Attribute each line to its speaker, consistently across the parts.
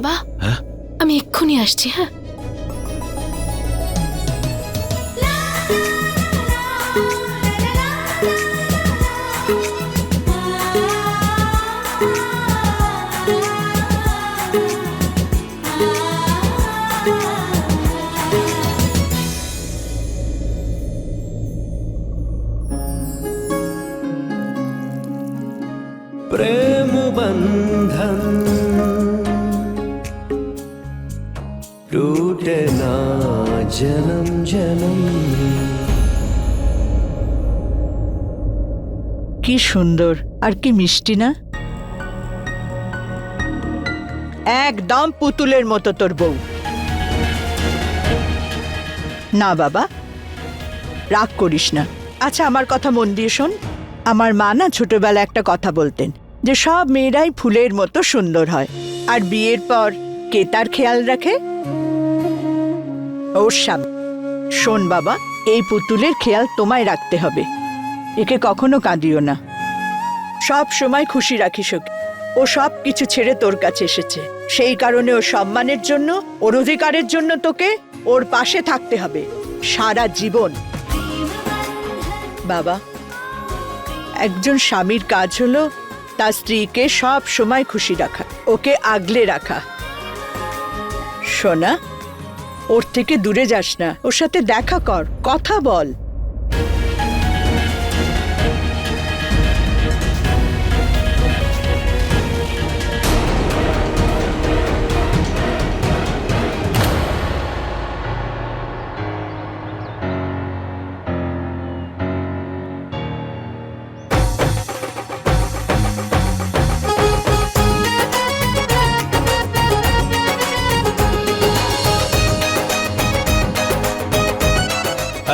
Speaker 1: বাবা
Speaker 2: হ্যাঁ?
Speaker 1: আমি এক্ষুনি আসছি হ্যাঁ
Speaker 3: टूटे ना जन्म जन्म
Speaker 4: কি সুন্দর আর কি মিষ্টি না একদম পুতুলের মতো তোর বউ না বাবা রাগ করিস না আচ্ছা আমার কথা মন দিয়ে শোন আমার মা না ছোটবেলা একটা কথা বলতেন যে সব মেয়েরাই ফুলের মতো সুন্দর হয় আর বিয়ের পর কে তার খেয়াল রাখে ওর শোন বাবা, এই পুতুলের খেয়াল তোমায় রাখতে হবে। একে কখনো কাঁদিও না। সব সময় খুশি রাখিস ওকে। ও সব কিছু ছেড়ে তোর কাছে এসেছে। সেই কারণে ওর সম্মানের জন্য, ওর অধিকারের জন্য তোকে ওর পাশে থাকতে হবে। সারা জীবন। বাবা, একজন স্বামীর কাজ হলো তার স্ত্রীকে সব সময় খুশি রাখা। ওকে আগলে রাখা। সোনা ওর থেকে দূরে যাস না। ওর সাথে দেখা কর কথা বল।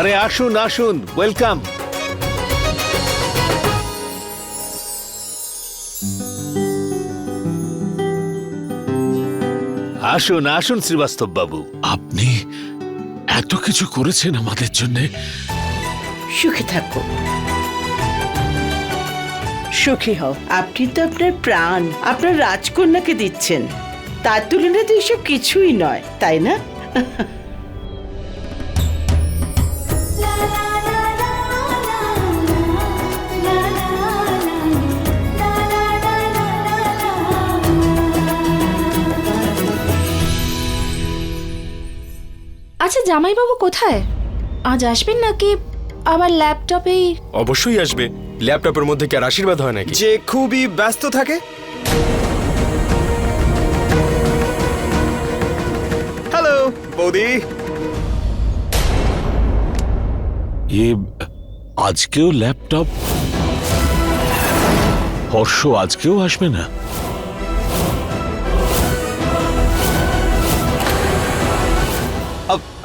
Speaker 2: আরে আসুন আসুন ওয়েলকাম আসুন আসুন শ্রীবাস্তব বাবু
Speaker 5: আপনি এত কিছু করেছেন আমাদের জন্য।
Speaker 6: সুখে থাকো।
Speaker 4: সুখী হও।
Speaker 6: আপনি তো আপনার প্রাণ আপনার রাজকন্যাকে দিচ্ছেন। তার তুলনায় তো এসব কিছুই নয় তাই না?
Speaker 1: আচ্ছা জামাইবাবু কোথায়? আজ আসবেন নাকি? আবার ল্যাপটপেই
Speaker 7: অবশ্যই আসবে। ল্যাপটপের মধ্যে কি আর আশীর্বাদ হয় নাকি?
Speaker 8: যে খুবই ব্যস্ত থাকে। হ্যালো বৌদি।
Speaker 5: এ আজকেও ল্যাপটপ? হর্ষ আজকেও আসবে না?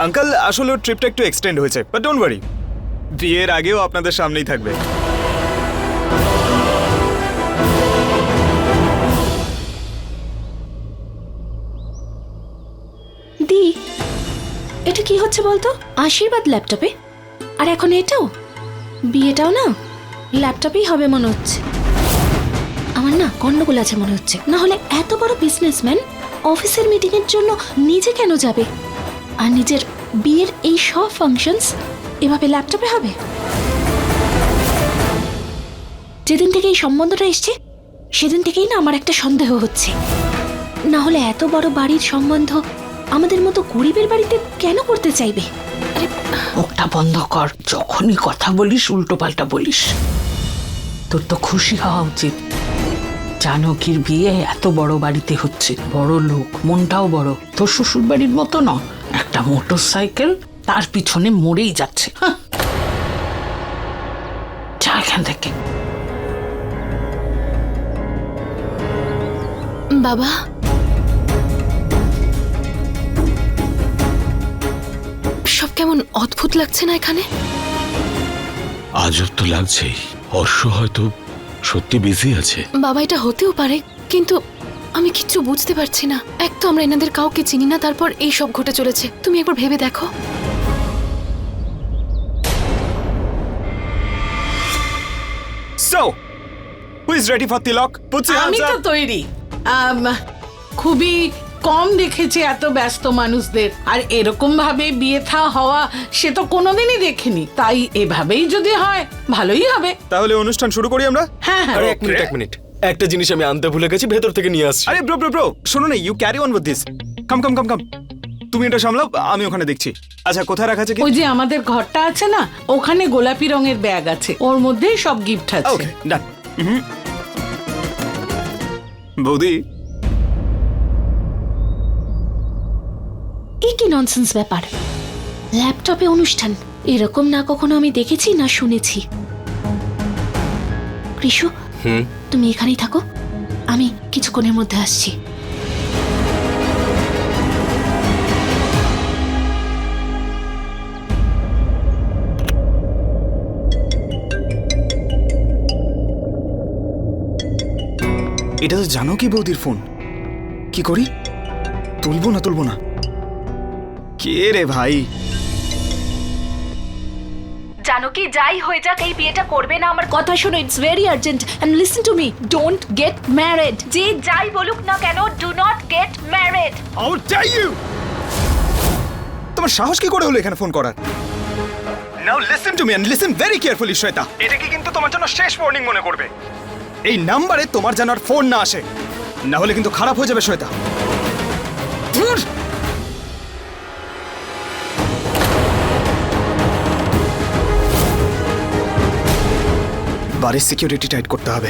Speaker 8: আঙ্কাল, আসলে ট্রিপটা একটু এক্সটেন্ড হয়েছে বাট ডোন্ট ওয়ারি বিয়ের আগেও আপনাদের সামনেই থাকবে।
Speaker 1: দি, এটা কি হচ্ছে বলতো? আশীর্বাদ ল্যাপটপে? আর এখন এটাও? বিয়েটাও না? ল্যাপটপেই হবে মনে হচ্ছে। আমার না গন্ডগোল আছে মনে হচ্ছে। না হলে এত বড় বিজনেসম্যান অফিসের মিটিং এর জন্য নিজে কেন যাবে? আর নিজের বিয়ের এই সব ফাংশনস এভাবে ল্যাপটপে হবে? যেদিন থেকে এই সম্বন্ধটা এসছে, সেদিন থেকেই না আমার একটা সন্দেহ হচ্ছে। না হলে এত বড় বাড়ির সম্বন্ধ আমাদের মতো গরিবের বাড়িতে কেন করতে চাইবে?
Speaker 9: মুখটা বন্ধ কর। যখনই কথা বলিস উল্টো পাল্টা বলিস। তোর তো খুশি হওয়া উচিত। জানকীর বিয়ে এত বড় বাড়িতে হচ্ছে। বড় লোক, মনটাও বড়। তোর শ্বশুর বাড়ির মতো না একটা মোটর সাইকেল তার পিছনে মরেই যাচ্ছে যা এখান থেকে।
Speaker 1: বাবা। সব কেমন অদ্ভুত লাগছে না এখানে?
Speaker 5: আজব তো লাগছেই। অশ্ব হয়তো সত্যি বিজি আছে।
Speaker 1: বাবা এটা হতেও পারে কিন্তু আমি কিচ্ছু বুঝতে পারছি না। এক তো আমরা এনাদের কাউকে চিনি না তারপর এই সব ঘটে চলেছে। তুমি একবার ভেবে দেখো।
Speaker 8: So who is ready for Tilak
Speaker 9: আমি তো তৈরি। আম, খুবই কম দেখেছি এত ব্যস্ত মানুষদের। আর এরকম ভাবে বিয়ে থা হওয়া সে তো কোনোদিনই দেখিনি। তাই এভাবেই যদি হয় ভালোই হবে।
Speaker 8: তাহলে অনুষ্ঠান শুরু করি আমরা?
Speaker 9: হ্যাঁ হ্যাঁ।
Speaker 7: এক মিনিট এক মিনিট। একটা জিনিস আমি আনতে ভুলে গেছি ভেতর থেকে নিয়ে আসছি।
Speaker 8: আরে ব্রো ব্রো ব্রো শোনো না you carry on with this come come come come তুমি এটা সামলাও আমি ওখানে দেখছি। আচ্ছা কোথায় রাখা আছে কি?
Speaker 9: ওই যে আমাদের ঘরটা আছে না ওখানে গোলাপি রঙের ব্যাগ আছে। ওর মধ্যেই সব গিফট আছে।
Speaker 8: ওকে ডান বৌদি।
Speaker 1: এই কি ননসেন্স ব্যাপার? ল্যাপটপে অনুষ্ঠান। এরকম না কখনো আমি দেখেছি না শুনেছি। তুমি এখানেই থাকো। আমি কিছুক্ষণের মধ্যে আসছি।
Speaker 8: এটা তো জানো কি বৌদির ফোন? কি করি? তুলবো না তুলবো না? কে রে ভাই?
Speaker 1: জানো কি? যাই হয়ে যাক, এই বিয়েটা করবে না আমার কথা শোনো it's very urgent and listen to me don't get married যে যাই বলুক না কেন do not get married
Speaker 8: How dare you তোমার সাহস কি করে হলো এখানে ফোন করার? Now listen to me and listen very carefully Shweta এটাকে কিন্তু তোমার জন্য শেষ ওয়ার্নিং মনে করবে? এই নাম্বারে তোমার যেন আর ফোন না আসে। না হলে কিন্তু খারাপ হয়ে যাবে শ্বেতা বাড়ির সিকিউরিটি টাইট করতে হবে।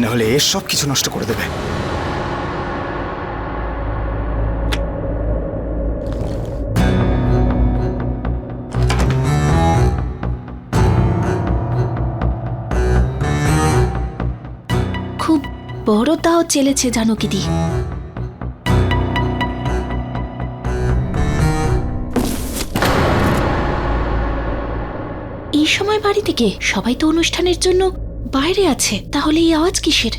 Speaker 8: নাহলে এর সব কিছু নষ্ট করে দেবে।
Speaker 1: খুব বড় তাও চেলেছে জানো থেকে সবাই তো অনুষ্ঠানের জন্য বাইরে আছে তাহলে এই আওয়াজ কিসের?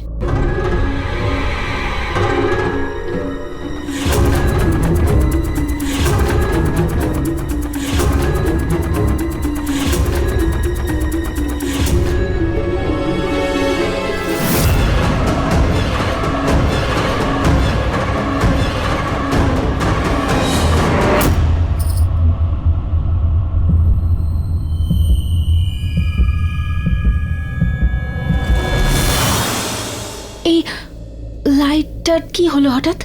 Speaker 1: লাইটটার কি হলো হঠাৎ?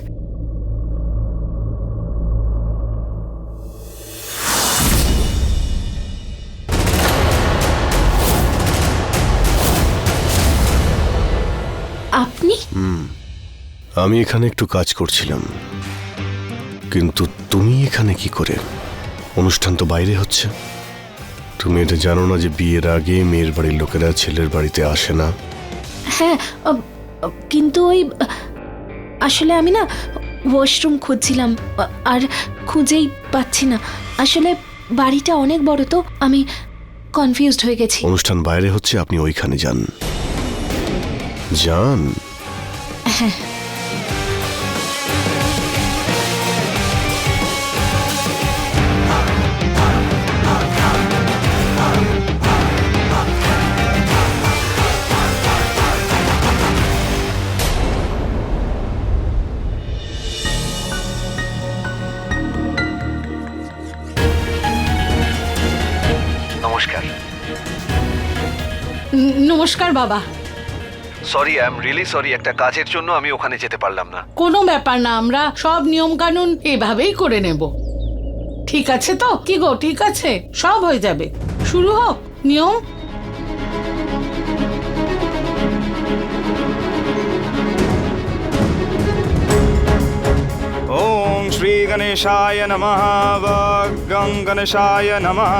Speaker 1: আপনি?
Speaker 10: আমি এখানে একটু কাজ করছিলাম। কিন্তু তুমি এখানে কি করে? অনুষ্ঠান তো বাইরে হচ্ছে। তুমি এটা জানো না যে বিয়ের আগে মেয়ের বাড়ির লোকেরা ছেলের বাড়িতে আসে না?
Speaker 1: হ্যাঁ কিন্তু ওই আসলে আমি না ওয়াশরুম খুঁজছিলাম আর খুঁজেই পাচ্ছি না। আসলে বাড়িটা অনেক বড় তো আমি কনফিউজড হয়ে গেছি।
Speaker 10: অনুষ্ঠান বাইরে হচ্ছে আপনি ওইখানে যান। যান।
Speaker 11: নমস্কার
Speaker 9: বাবা।
Speaker 11: Sorry I am really sorry একটা কাজের জন্য আমি ওখানে যেতে পারলাম না।
Speaker 9: কোনো ব্যাপার না আমরা সব নিয়ম কানুন এভাবেই করে নেব। ঠিক আছে তো? কি গো ঠিক আছে? সব হয়ে যাবে। শুরু হোক নিয়ম।
Speaker 8: ওম শ্রী গণেশায় নমঃ গং গণেশায় নমঃ।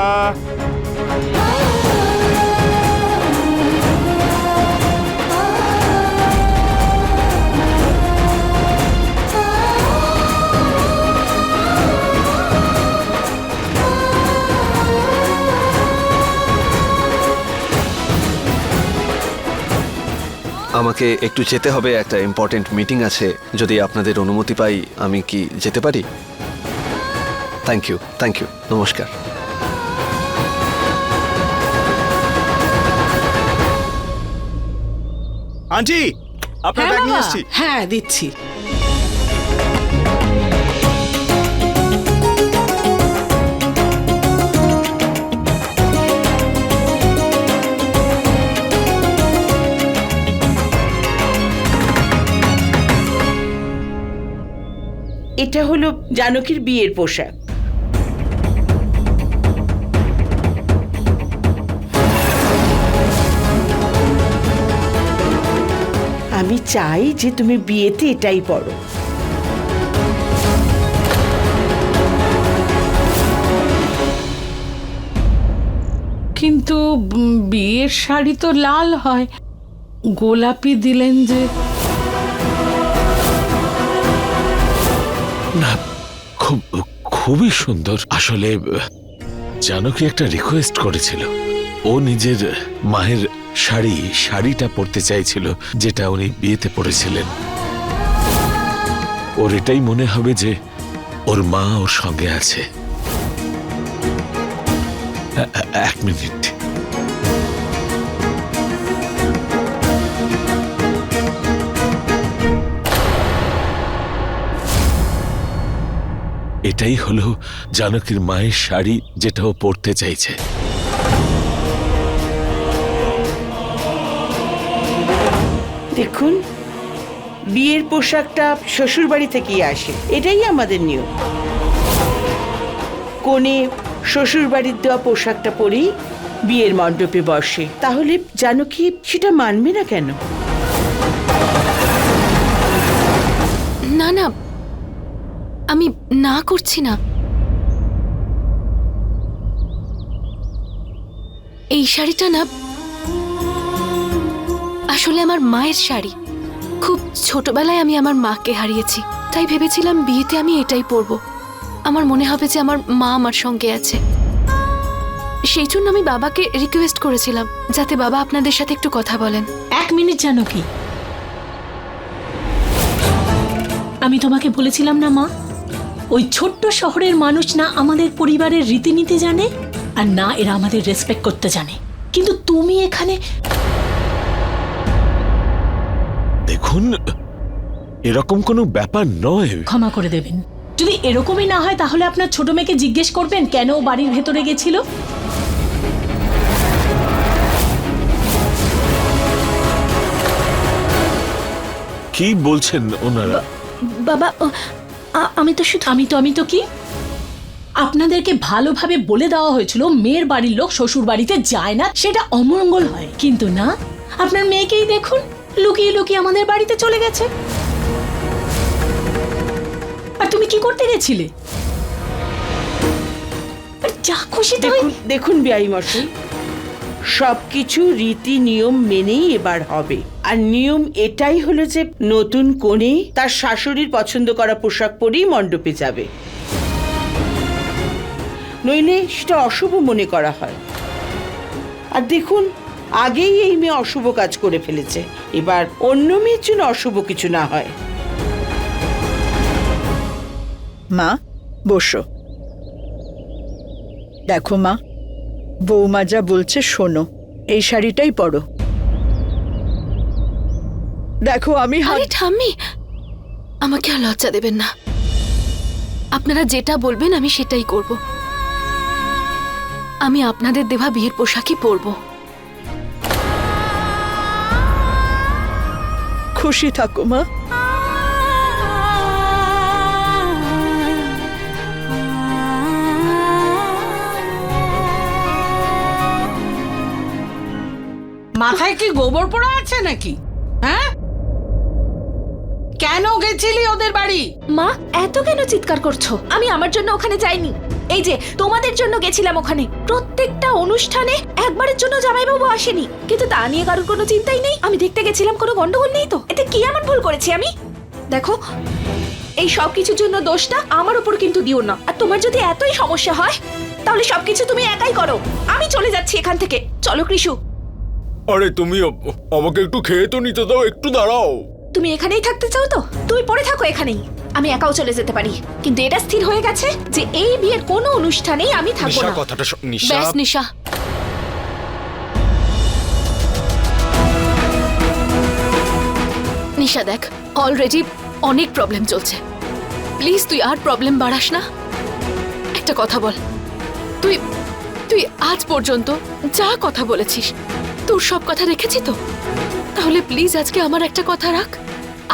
Speaker 11: আমাকে একটু যেতে হবে একটা ইম্পর্টেন্ট মিটিং আছে। যদি আপনাদের অনুমতি পাই আমি কি যেতে পারি? থ্যাংক ইউ থ্যাংক ইউ নমস্কার।
Speaker 8: আন্টি আপনার ব্যাগ নিয়ে
Speaker 9: আসছি।
Speaker 8: এসেছি
Speaker 9: হ্যাঁ দিচ্ছি।
Speaker 6: এটা হলো জানকীর বিয়ের পোশাক। আমি চাই যে তুমি বিয়েতে এটাই পরো।
Speaker 9: কিন্তু বিয়ের শাড়ি তো লাল হয়। গোলাপি দিলেন যে
Speaker 5: না, খুব, খুবই সুন্দর। আসলে, জানকি একটা রিকোয়েস্ট করেছিল। ও নিজের মায়ের শাড়ি, শাড়িটা পরতে চাইছিল, যেটা উনি বিয়েতে পরেছিলেন। ওর এটাই মনে হবে যে, ওর মা ওর সঙ্গে আছে। এক মিনিট। এটাই হলো জানকীর মায়ের শাড়ি যেটা ও পরতে চাইছে।
Speaker 6: দেখুন বিয়ের পোশাকটা শ্বশুর বাড়ি থেকেই আসে। এটাই আমাদের নিয়ম। কোণে শ্বশুর বাড়ির দেওয়া পোশাকটা পরেই বিয়ের মণ্ডপে বসে। তাহলে জানো কি সেটা মানবে না কেন?
Speaker 1: না না আমি না করছি না। এই শাড়িটা না আসলে আমার মায়ের শাড়ি। খুব ছোটবেলায় আমি আমার মাকে হারিয়েছি। তাই ভেবেছিলাম বিয়েতে আমি এটাই পরবো। আমার মনে হবে যে আমার মা আমার সঙ্গে আছে। সেই জন্য আমি বাবাকে রিকোয়েস্ট করেছিলাম, যাতে বাবা আপনাদের সাথে একটু কথা বলেন।
Speaker 12: এক মিনিট জানো কি? আমি তোমাকে বলেছিলাম না, মা? ওই ছোট্ট শহরের মানুষ না আমাদের পরিবারের রীতিনীতি জানে আর না এরা আমাদের রেসপেক্ট করতে জানে। কিন্তু তুমি এখানে
Speaker 5: দেখুন এরকম কোনো ব্যাপার নয়।
Speaker 12: ক্ষমা করে দেবেন। যদি এরকমই না হয় তাহলে আপনার ছোট মেয়েকে জিজ্ঞেস করবেন কেন ও বাড়ির ভেতরে গেছিল?
Speaker 5: কি বলছেন ওনারা?
Speaker 1: বাবা আমি তো শুধু
Speaker 12: আমি তো আমি তো কি? আপনাদেরকে ভালোভাবে বলে দেওয়া হয়েছিল, মেয়ের বাড়ির লোক শ্বশুর বাড়িতে যায় না, সেটা অমঙ্গল হয়। কিন্তু না, আপনার মেয়েকেই দেখুন, লুকিয়ে লুকিয়ে আমাদের বাড়িতে চলে গেছে। আর তুমি কি করতে গেছিলে? যা খুশি
Speaker 6: দেখুন দেখুন বিআই মশাই সবকিছু রীতি নিয়ম মেনেই এবার হবে। আর নিয়ম এটাই হলো যে নতুন কোণে তার শাশুড়ির পছন্দ করা পোশাক পরেই মণ্ডপে যাবে। নইলে সেটা অশুভ মনে করা হয়। আর দেখুন, আগেই এই মেয়ে অশুভ কাজ করে ফেলেছে। এবার অন্য মেয়ের জন্য অশুভ কিছু না হয়।
Speaker 4: মা, বসো। দেখো মা বৌমা যা বলছে শোনো। এই শাড়িটাই পরো। দেখো আমি
Speaker 1: আরে ঠাম্মি আমাকে আর লজ্জা দেবেন না। আপনারা যেটা বলবেন আমি সেটাই করব। আমি আপনাদের দেওয়া বিয়ের পোশাকই পরবো।
Speaker 4: খুশি থাকো মা।
Speaker 9: মাথায় কি গোবর পোড়া আছে নাকি? হ্যাঁ? কেন গেছিলি ওদের বাড়ি?
Speaker 1: মা, এত কেন চিৎকার করছ? আমি আমার জন্য ওখানে যাইনি। এই যে, তোমাদের জন্য গেছিলাম ওখানে। প্রত্যেকটা অনুষ্ঠানে একবারের জন্য জামাইবাবু আসেনি। কিন্তু তা নিয়ে কারোর কোনো চিন্তাই নেই। আমি দেখতে গেছিলাম, কোনো গন্ডগোল নেই তো। এতে কি এমন ভুল করেছি আমি? দেখো, এই সব কিছুর জন্য দোষটা আমার উপর কিন্তু দিও না। আর তোমার যদি এতই সমস্যা হয়, তাহলে সবকিছু তুমি একাই করো। আমি চলে যাচ্ছি এখান থেকে। চলো, কৃষু।
Speaker 7: আরে তুমি আমাকে একটু খেয়ে তো নিতে দাও একটু দাঁড়াও।
Speaker 1: তুমি এখানেই থাকতে চাও তো? তুমি পড়ে থাকো এখানেই। আমি একাও চলে যেতে পারি। কিন্তু এটা স্থির হয়ে গেছে যে এই বিয়ের কোনো অনুষ্ঠানেই আমি থাকব
Speaker 7: নিশা
Speaker 1: না।
Speaker 7: কথাটা শো- নিশা।
Speaker 1: ব্যাস নিশা। নিশা দেখ অলরেডি অনেক প্রবলেম চলছে। প্লিজ তুই আর প্রবলেম বাড়াস না। একটা কথা বল। তুই তুই আজ পর্যন্ত যা কথা বলেছিস তোর সব কথা রেখেছি তো? তাহলে প্লিজ আজকে আমার একটা কথা রাখ।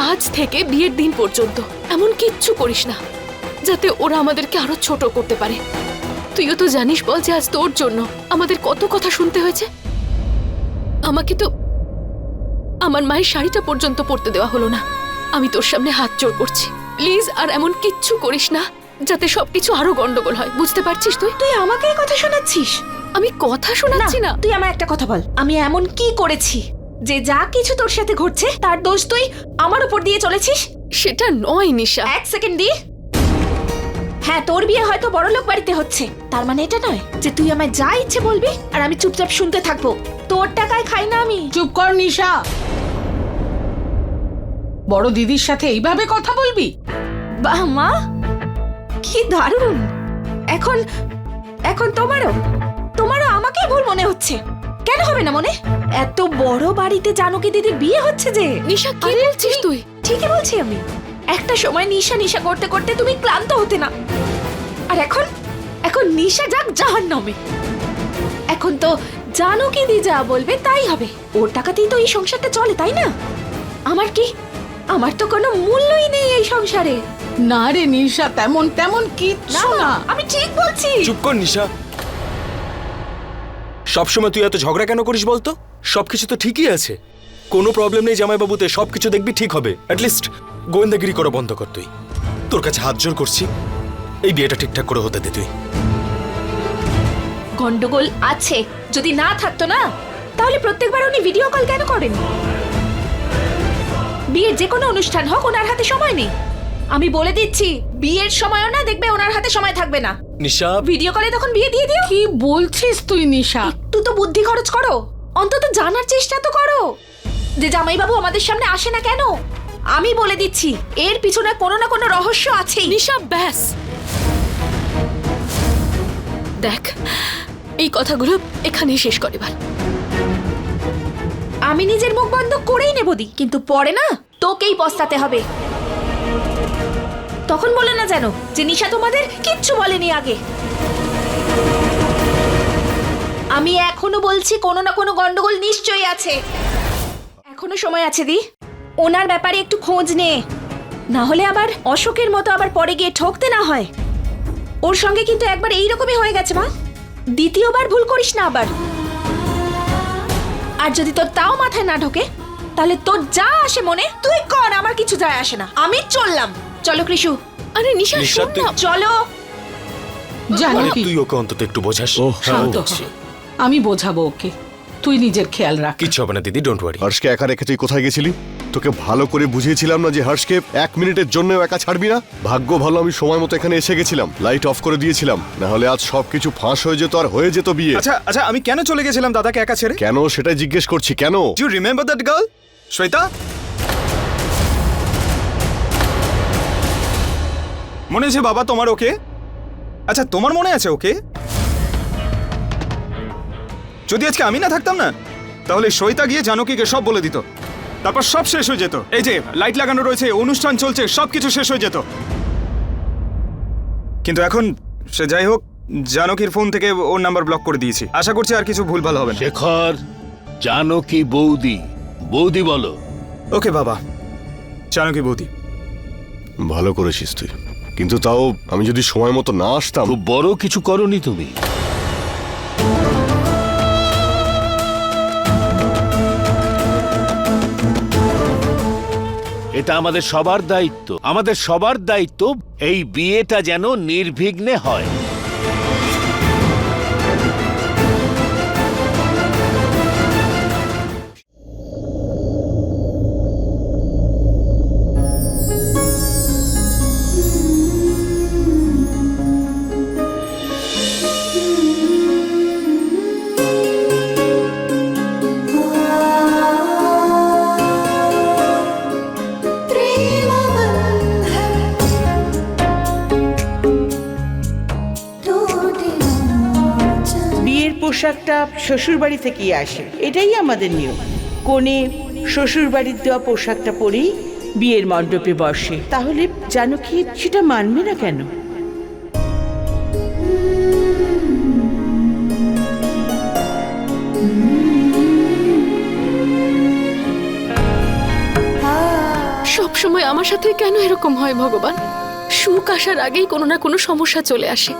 Speaker 1: আজ থেকে বিয়ের দিন পর্যন্ত এমন কিচ্ছু করিস না,
Speaker 13: যাতে ওরা আমাদেরকে আরও ছোট করতে পারে। তুইও তো জানিস বল যে আজ তোর জন্য আমাদের কত কথা শুনতে হয়েছে। আমাকে তো আমার মায়ের শাড়িটা পর্যন্ত পরতে দেওয়া হলো না। আমি তোর সামনে হাত জোর করছি। প্লিজ আর এমন কিচ্ছু করিস না, যাতে সবকিছু আরও গন্ডগোল হয়। বুঝতে পারছিস তুই?
Speaker 1: তুই আমাকে কথা শোনাচ্ছিস?
Speaker 13: আমি কথা শোনাচ্ছি না
Speaker 1: তুই আমার একটা কথা বল। আমি এমন কি করেছি যে যা কিছু তোর সাথে ঘটছে তার দোষ তুই আমার উপর দিয়ে চলেছিস?
Speaker 13: সেটা নয় নিশা।
Speaker 1: এক সেকেন্ড দি। হ্যাঁ তোর বিয়ে হয়তো বড়লোক বাড়িতে হচ্ছে। তার মানে এটা নয় যে তুই আমায় যা ইচ্ছে বলবি আর আমি চুপচাপ শুনতে থাকব। তোর টাকায় খাই না আমি।
Speaker 9: চুপ কর নিশা। বড় দিদির সাথে এইভাবে কথা বলবি?
Speaker 1: বাহ মা কি দারুণ। এখন এখন তোমারও। আমাকেই ভুল মনে হচ্ছে। কেন হবে না মনে? এত বড় বাড়িতে জানকি দিদির বিয়ে হচ্ছে যে।
Speaker 13: নিশা কি বলছিস তুই?
Speaker 1: ঠিকই বলছি আমি। একটা সময় নিশা নিশা করতে করতে তুমি ক্লান্ত হতে না। আর এখন? এখন নিশা যাক জাহান নামে এখন তো জানো কি দি যা বলবে তাই হবে। ওর টাকাতেই তো এই সংসারটা চলে তাই না? আমার কি? আমার তো কোনো মূল্যই নেই এই সংসারে।
Speaker 9: না রে নিশা তেমন তেমন কিচ্ছু না।
Speaker 1: আমি ঠিক বলছি।
Speaker 8: চুপ কর নিশা। সবসময় তুই এত ঝগড়া কেন করিস বলতো? সবকিছু তো ঠিকই আছে। কোনো প্রবলেম নেই জামাইবাবুতে, সবকিছু দেখবি ঠিক হবে। অ্যাটলিস্ট গোয়েন্দাগিরি করা বন্ধ কর তুই। তোর কাছে হাত জোর করছি। এই বিয়েটা ঠিকঠাক করে হতে দে তুই।
Speaker 1: গন্ডগোল আছে। যদি না থাকতো না, তাহলে প্রত্যেকবার উনি ভিডিও কল কেন করেন? বিয়ের যে কোনো অনুষ্ঠান হোক, ওনার হাতে সময় নেই। আমি বলে দিচ্ছি বিয়ের সময়ও না দেখবে ওনার হাতে সময় থাকবে না।
Speaker 8: নিশা?
Speaker 1: ভিডিও কলে তখন বিয়ে দিয়ে দিও।
Speaker 9: কি বলছিস তুই নিশা?
Speaker 1: একটু তো বুদ্ধি খরচ করো। অন্তত জানার চেষ্টা তো করো। যে জামাইবাবু আমাদের সামনে আসে না কেন? আমি বলে দিচ্ছি এর পিছনে কোনো না কোনো রহস্য আছে
Speaker 13: নিশা ব্যাস। দেখ এই কথাগুলো এখানেই শেষ করে এবার।
Speaker 1: আমি নিজের মুখ বন্ধ করেই নেব দি কিন্তু পরে না তোকেই পস্তাতে হবে। তখন বলে না যেন যে নিশা তোমাদের কিচ্ছু বলেনি আগে। আমি এখনও বলছি কোনো না কোনো গন্ডগোল নিশ্চয়ই আছে। এখনও সময় আছে দি। ওনার ব্যাপারে একটু খোঁজ নে। না হলে আবার অশোকের মতো আবার পরে গিয়ে ঠকতে না হয়। ওর সঙ্গে কিন্তু একবার এইরকমই হয়ে গেছে মা। দ্বিতীয়বার ভুল করিস না আবার। আর যদি তোর তাও মাথায় না ঢোকে, তাহলে তোর যা আসে মনে, তুই কর, আমার কিছু যায় আসে না। আমি চললাম। চলো কৃষু।
Speaker 13: আরে নিশা
Speaker 8: নিশা,
Speaker 13: শোন
Speaker 8: তুই-
Speaker 13: না
Speaker 1: চলো।
Speaker 9: জানি
Speaker 8: আরে
Speaker 9: কি?
Speaker 8: তুই ওকে অন্তত একটু বোঝাস।
Speaker 5: ও
Speaker 9: শান্ত হ। আমি বোঝাবো ওকে। তুই নিজের খেয়াল রাখ।
Speaker 8: কিচ্ছু হবে না দিদি ডোন্ট ওয়ারি
Speaker 10: হর্ষকে একা রেখে তুই কোথায় গেছিলি? তোকে ভালো করে বুঝিয়েছিলাম না যে হর্ষকে এক মিনিটের জন্য একা ছাড়বি না? ভাগ্য ভালো আমি সময় মতো এখানে এসে গেছিলাম। লাইট অফ করে দিয়েছিলাম। না হলে আজ সবকিছু ফাঁস হয়ে যেত আর হয়ে যেত বিয়ে।
Speaker 8: আচ্ছা আচ্ছা আমি কেন চলে গেছিলাম দাদাকে একা ছেড়ে?
Speaker 10: কেন সেটাই জিজ্ঞেস করছি কেন?
Speaker 8: You remember that girl Shweta? মনে আছে বাবা তোমার ওকে? আচ্ছা তোমার মনে আছে ওকে? যদি আজকে আমি না থাকতাম না তাহলে সৈতা গিয়ে জানকীকে সব বলে দিত। তারপর সব শেষ হয়ে যেত। এই যে লাইট লাগানো রয়েছে অনুষ্ঠান চলছে সবকিছু শেষ হয়ে যেত। কিন্তু এখন সে যাই হোক জানকীর ফোন থেকে ওর নাম্বার ব্লক করে দিয়েছি। আশা করছি আর কিছু ভুলভাল হবে না।
Speaker 2: শেখর জানো কি বৌদি বৌদি বলো।
Speaker 8: ওকে বাবা জানকী বৌদি।
Speaker 10: ভালো করেছিস তুই। কিন্তু তাও আমি যদি সময় মতো না আসতাম।
Speaker 2: খুব বড় কিছু করনি তুমি। এটা আমাদের সবার দায়িত্ব। আমাদের সবার দায়িত্ব এই বিয়েটা যেন নির্বিঘ্নে হয়।
Speaker 6: পোশাকটা শ্বশুর বাড়ি থেকেই আসে। এটাই আমাদের নিয়ম। কোণে শ্বশুর বাড়ির দেওয়া পোশাকটা পরেই বিয়ের মণ্ডপে বসে। তাহলে জানো কি সেটা মানবে না কেন?
Speaker 13: সব সময় আমার সাথে কেন এরকম হয় ভগবান? সুখ আসার আগেই কোনো না কোনো সমস্যা চলে আসে।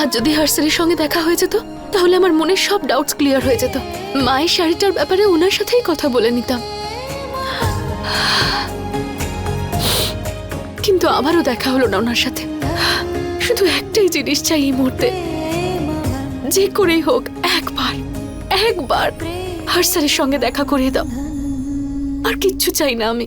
Speaker 13: আর যদি হার্সারির সঙ্গে দেখা হয়ে যেত তাহলে আমার মনের সব ডাউটস ক্লিয়ার হয়ে যেত। মায়ের শাড়িটার ব্যাপারে ওনার সাথেই কথা বলে নিতাম। কিন্তু আবারও দেখা হলো না ওনার সাথে। শুধু একটাই জিনিস চাই এই মুহূর্তে। যে করেই হোক, একবার একবার হার্সারির সঙ্গে দেখা করিয়ে দাও। আর কিচ্ছু চাই না আমি।